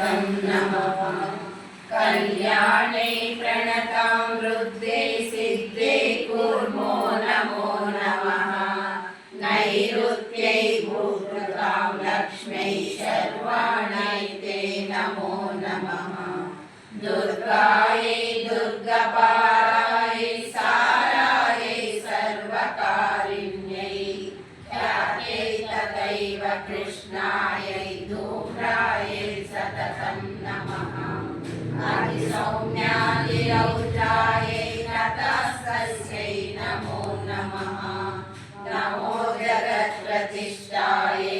तं नमः कल्याणे प्रणतां वृद्धे सिद्धे कुर्मो नमो नमः नैऋत्यै भूततां लक्ष्मै शर्वाणै ते नमो नमः दुर्गायै तथैव कृष्णायै धूम्रायै सततं नमः। आदिसौम्यादिरौद्रायै नतस्तस्यै नमो नमः। नमो जगत्प्रतिष्ठायै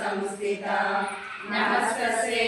ಸಂಸ್ಥಿತ ನಮಸ್ತಸೇ